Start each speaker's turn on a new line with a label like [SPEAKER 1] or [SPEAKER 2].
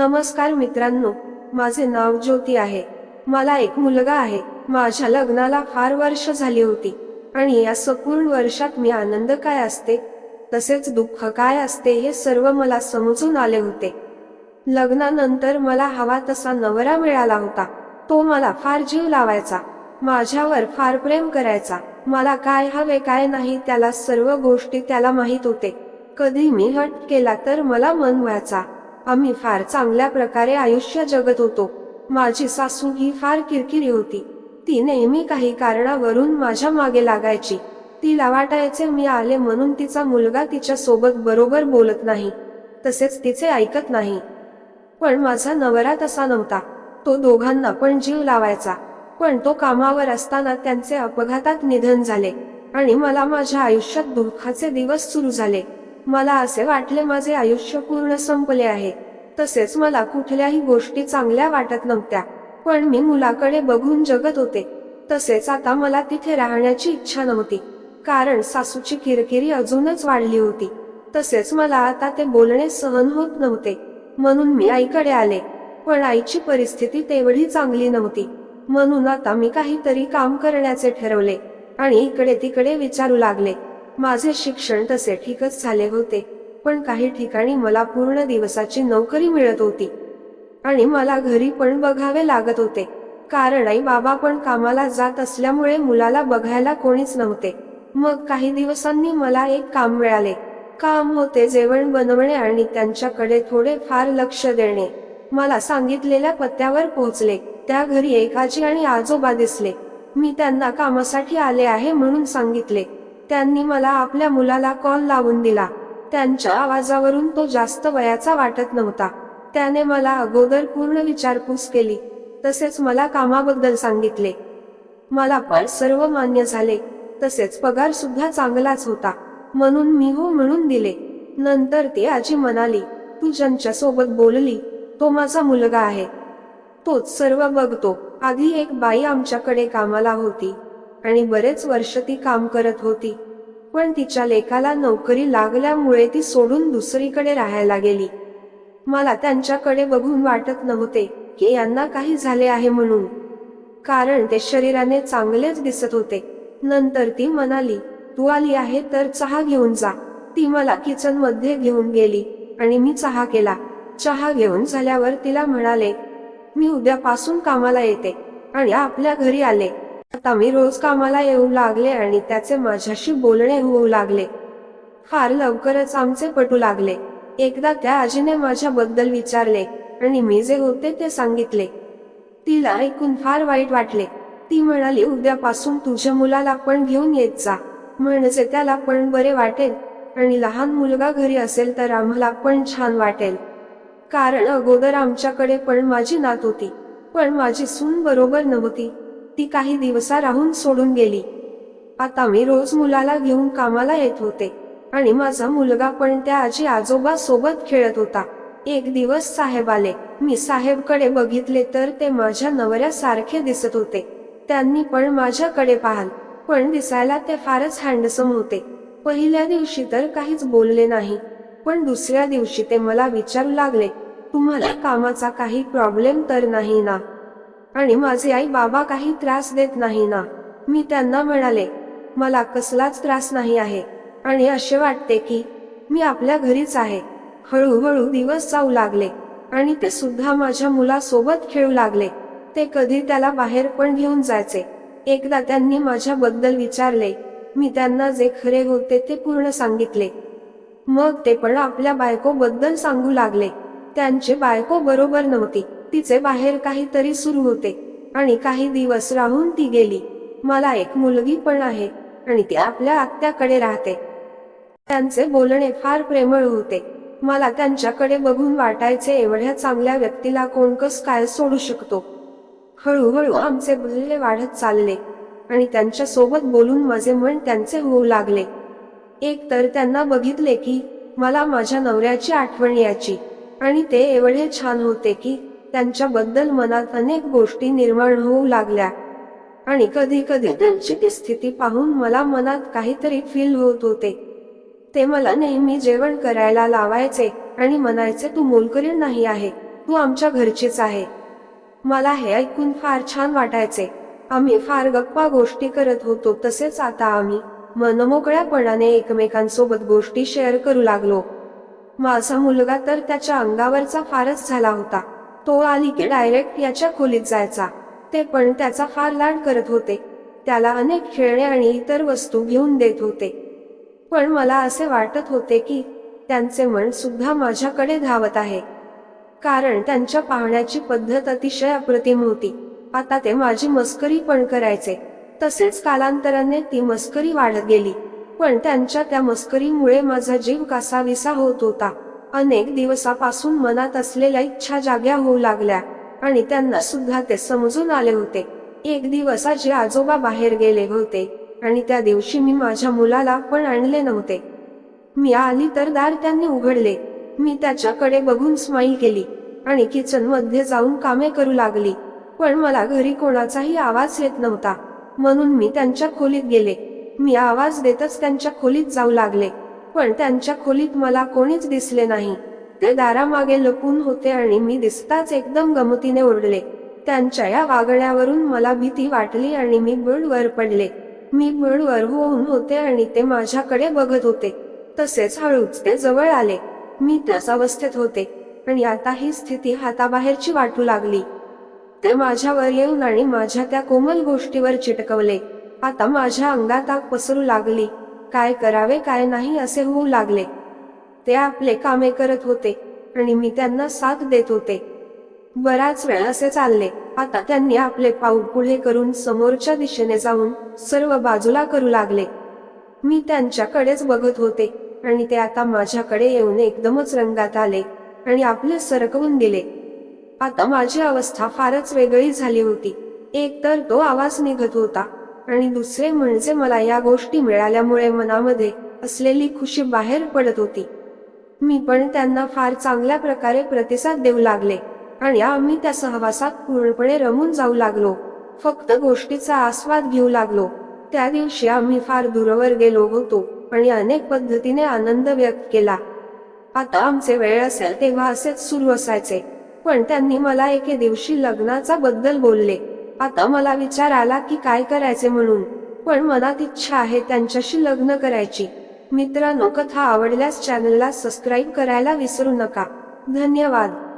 [SPEAKER 1] नमस्कार मित्रांनो माझे नाव ज्योती आहे. मला एक मुलगा आहे. माझ्या लग्नाला फार वर्ष झाली होती. आणि या सपूर्ण वर्षात मी आनंद काय असते तसेच दुःख काय असते हे सर्व मला समजून आले होते. लग्नानंतर मला हवा तसा नवरा मिळाला होता. तो मला फार जीव लावायचा. माझ्यावर फार प्रेम करायचा. मला काय हवे काय नाही त्याला सर्व गोष्टी त्याला माहीत होते. कधी मी हट केला तर मला मन व्हायचा. आम्ही फार चांगल्या प्रकारे आयुष्य जगत होतो. माझी सासू ही फार किरकिरी होती. ती नेहमी काही कारणावरून माझ्या मागे लागायची. तिला वाटायचे मी आले म्हणून तिचा मुलगा तिच्या सोबत बरोबर बोलत नाही. तसेच तिचे ऐकत नाही. पण माझा नवरा तसा नव्हता. तो दोघांना पण जीव लावायचा. पण तो कामावर असताना त्यांचे अपघातात निधन झाले. आणि मला माझ्या आयुष्यात दुःखाचे दिवस सुरू झाले. मला असे वाटले माझे आयुष्य पूर्ण संपले आहे. तसेच मला कुठल्याही गोष्टी चांगल्या वाटत नव्हत्या. पण मी मुलाकडे बघून जगत होते. तसेच आता मला तिथे राहण्याची इच्छा नव्हती. कारण सासूची किरकिरी अजूनच वाढली होती. तसेच मला आता ते बोलणे सहन होत नव्हते. म्हणून मी आईकडे आले. पण आईची परिस्थिती तेवढी चांगली नव्हती. म्हणून आता मी काहीतरी काम करण्याचे ठरवले. आणि इकडे तिकडे विचारू लागले. माझे शिक्षण तसे ठीकच झाले होते पण काही ठिकाणी मला पूर्ण दिवसाची नोकरी मिळत होती. आणि मला घरी पण बघावे लागत होते कारण आई बाबा पण कामाला जात असल्यामुळे मुलाला बघायला कोणीच नव्हते. मग काही दिवसांनी मला एक काम मिळाले काम होते जेवण बनवणे आणि त्यांच्याकडे थोडे फार लक्ष देणे. मला सांगितलेल्या पत्त्यावर पोहोचले त्या घरी एकाजी आणि आजोबा दिसले. मी त्यांना कामासाठी आले आहे म्हणून सांगितले. त्यांनी मला आपल्या मुलाला कॉल लावून दिला. त्यांच्या आवाजावरून तो जास्त वयाचा वाटत नव्हता. त्याने मला अगोदर पूर्ण विचारपूस केली. तसेच मला कामाबद्दल सांगितले. मला पण सर्व मान्य झाले. तसेच पगार सुद्धा चांगलाच होता. म्हणून मी हो म्हणून दिले. नंतर ती आजी म्हणाली तू ज्यांच्या सोबत बोलली तो माझा मुलगा आहे. तोच सर्व बघतो. आधी एक बाई आमच्याकडे कामाला होती. आणि बरेच वर्ष ती काम करत होती. पण तिच्या लेखाला नोकरी लागल्यामुळे ती सोडून दुसरीकडे राहायला गेली. मला त्यांच्याकडे बघून वाटत नव्हते की यांना काही झाले आहे म्हणून. कारण ते शरीराने चांगलेच दिसत होते. नंतर ती म्हणाली तू आली आहे तर चहा घेऊन जा. ती मला किचनमध्ये घेऊन गेली आणि मी चहा केला. चहा घेऊन झाल्यावर तिला म्हणाले मी उद्यापासून कामाला येते आणि आपल्या घरी आले. मी रोज कामाला येऊ लागले आणि त्याचे माझ्याशी बोलणे होऊ लागले. फार लवकरच आमचे पटू लागले. एकदा त्या आजीने माझ्याबद्दल विचारले आणि मी जे होते ते सांगितले. तिला ऐकून फार वाईट वाटले. ती म्हणाली उद्यापासून तुझ्या मुलाला पण घेऊन येत जा. म्हणजे त्याला पण बरे वाटेल आणि लहान मुलगा घरी असेल तर आम्हाला पण छान वाटेल. कारण अगोदर आमच्याकडे पण माझी नात होती. पण माझी सून बरोबर नव्हती. ती काही दिवसा राहून सोडून गेली. आता मी रोज मुलाला घेऊन कामाला येत होते. आणि माझा मुलगा पण त्या आजी आजोबा सोबत खेळत होता. एक दिवस साहेब आले. मी साहेबकडे बघितले तर ते माझ्या नवऱ्यासारखे दिसत होते. त्यांनी पण माझ्याकडे पाहाल. पण दिसायला ते फारच हँडसम होते. पहिल्या दिवशी तर काहीच बोलले नाही. पण दुसऱ्या दिवशी ते मला विचारू लागले. तुम्हाला कामाचा काही प्रॉब्लेम तर नाही ना? आणि माझे आई बाबा काही त्रास देत नाही ना. मी त्यांना म्हणाले मला कसलाच त्रास नाही आहे. आणि असे वाटते की मी आपल्या घरीच आहे. हळूहळू दिवस जाऊ लागले आणि ते सुद्धा माझ्या मुलासोबत खेळू लागले. ते कधी त्याला बाहेर पण घेऊन जायचे. एकदा त्यांनी माझ्याबद्दल विचारले मी त्यांना जे खरे होते ते पूर्ण सांगितले. मग ते पण आपल्या बायकोबद्दल सांगू लागले. त्यांचे बायको बरोबर नव्हती. तिचे बाहेर काहीतरी सुरू होते आणि काही दिवस राहून ती गेली. मला एक मुलगी पण आहे आणि ती आपल्या आत्याकडे राहते. त्यांचे बोलणे फार प्रेमळ होते. मला त्यांच्याकडे बघून वाटायचे एवढ्या चांगल्या व्यक्तीला कोण कस काय सोडू शकतो? हळूहळू आमचे बोलणे वाढत चालले आणि त्यांच्यासोबत बोलून माझे मन त्यांचे होऊ लागले. एक तर त्यांना बघितले की मला माझ्या नवऱ्याची आठवण याची आणि ते एवढे छान होते की त्यांच्याबद्दल मनात अनेक गोष्टी निर्माण होऊ लागल्या. आणि कधी कधी त्यांची ती स्थिती पाहून मला मनात काहीतरी फील होत होते. ते मला नेहमी जेवण करायला लावायचे आणि म्हणायचे तू मोलकरीण नाही आहे. तू आमच्या घरचीच आहे. मला हे ऐकून फार छान वाटायचे. आम्ही फार गप्पा गोष्टी करत होतो. तसेच आता आम्ही मनमोकळ्यापणाने एकमेकांसोबत गोष्टी शेअर करू लागलो. माझा मुलगा तर त्याच्या अंगावरचा फारच झाला होता. तो आली की डायरेक्ट याच्या खोलीत जायचा. ते पण त्याचा फार लाड करत होते. त्याला अनेक खेळणे आणि इतर वस्तू घेऊन देत होते. पण मला असे वाटत होते की त्यांचे मन सुद्धा माझ्याकडे धावत आहे. कारण त्यांच्या पाहण्याची पद्धत अतिशय अप्रतिम होती. आता ते माझी मस्करी पण करायचे. तसेच कालांतराने ती मस्करी वाढत गेली. पण त्यांच्या त्या मस्करीमुळे माझा जीव कासाविसा होत होता. अनेक दिवसापासून मनात असलेल्या इच्छा जाग्या होऊ लागल्या आणि त्यांना सुद्धा ते समजून आले होते. एक दिवस आजी आजोबा बाहेर गेले होते आणि त्या दिवशी मी माझ्या मुलाला पण आणले नव्हते. मी आली तर दार त्यांनी उघडले. मी त्याच्याकडे बघून स्माईल केली आणि किचनमध्ये जाऊन कामे करू लागली. पण मला घरी कोणाचाही आवाज येत नव्हता. म्हणून मी त्यांच्या खोलीत गेले. मी आवाज देतच त्यांच्या खोलीत जाऊ लागले. पण त्यांच्या खोलीत मला कोणीच दिसले नाही. ते दारामागे लपून होते आणि मी दिसताच एकदम गमतीने ओरडले. त्यांच्या या वागण्यावरून मला भीती वाटली आणि मी बेडवर पडले. मी बेडवर होऊन होते आणि ते माझ्याकडे बघत होते. तसेच हळूच ते जवळ आले. मी त्याच अवस्थेत होते. आणि आता ही स्थिती हाताबाहेरची वाटू लागली. ते माझ्यावर येऊन आणि माझ्या त्या कोमल गोष्टीवर चिटकवले. आता माझ्या अंगात आग पसरू लागली. काय करावे काय नाही असे होऊ लागले. ते आपले कामे करत होते आणि मी त्यांना साथ देत होते. बराच वेळ असे चालले. आता त्यांनी आपले पाऊल पुढे करून समोरच्या दिशेने जाऊन सर्व बाजूला करू लागले. मी त्यांच्याकडेच बघत होते आणि ते आता माझ्याकडे येऊन एकदमच रंगात आले आणि आपले सरकवून दिले. आता माझी अवस्था फारच वेगळी झाली होती. एक तर तो आवाज निघत होता. आणि दुसरे म्हणजे मला या गोष्टी मिळाल्यामुळे मनामध्ये असलेली खुशी बाहेर पडत होती. मी पण त्यांना फार चांगल्या प्रकारे प्रतिसाद देऊ लागले आणि आम्ही त्या सहवासात पूर्णपणे रमून जाऊ लागलो. फक्त गोष्टीचा आस्वाद घेऊ लागलो. त्या दिवशी आम्ही फार दूरवर गेलो होतो आणि अनेक पद्धतीने आनंद व्यक्त केला. आता आमचे वेळ असेल तेव्हा असेच सुरू असायचे. पण त्यांनी मला एके दिवशी लग्नाचा बद्दल बोलले. आता मला विचार आला की काय करायचे म्हणून. पण मनात इच्छा आहे त्यांच्याशी लग्न करायची. मित्रांनो कथा आवडल्यास चॅनलला सबस्क्राईब करायला विसरू नका. धन्यवाद.